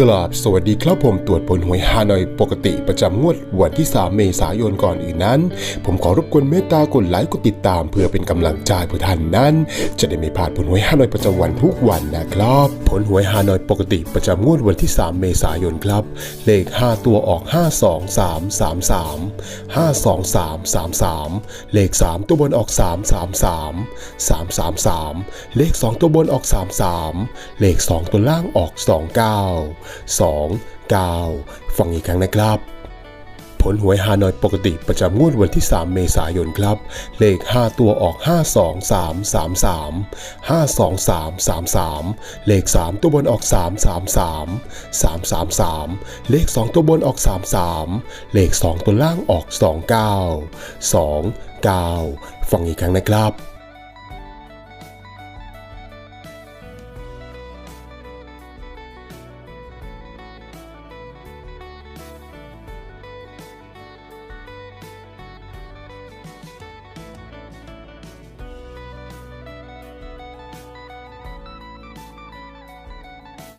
กราบสวัสดีครับผมตรวจผลหวยฮานอยปกติประจำงวดวันที่ 3 เมษายนก่อนอื่นนั้น ผมขอรบกวนเมตตากดไลค์กดติดตาม เพื่อเป็นกำลังใจเพื่อท่านนั้น จะได้ไม่พลาดผลหวยฮานอยประจำวันทุกวันนะครับ ผลหวยฮานอยปกติประจำงวดวันที่ 3 เมษายนครับ เลข 5 ตัวออก 5 2 3 3 3 5 2 3 3 3 เลข 3 ตัวบนออก 3 3 3 3 3 3 เลข 2 ตัวบนออก 3 3 เลข 2 ตัวล่างออก 2 9 2 9 ฟังอีกครั้งนะครับ ผลหวยฮานอยปกติประจำงวดวันที่ 3 เมษายนครับ เลข 5 ตัวออก 5 2 3 3 3 5 2 3 3 3 เลข 3 ตัวบนออก 3 3 3 3 3 3 เลข 2 ตัวบนออก 3 3 เลข 2 ตัวล่างออก 2 9 2 9 ฟังอีกครั้งนะครับ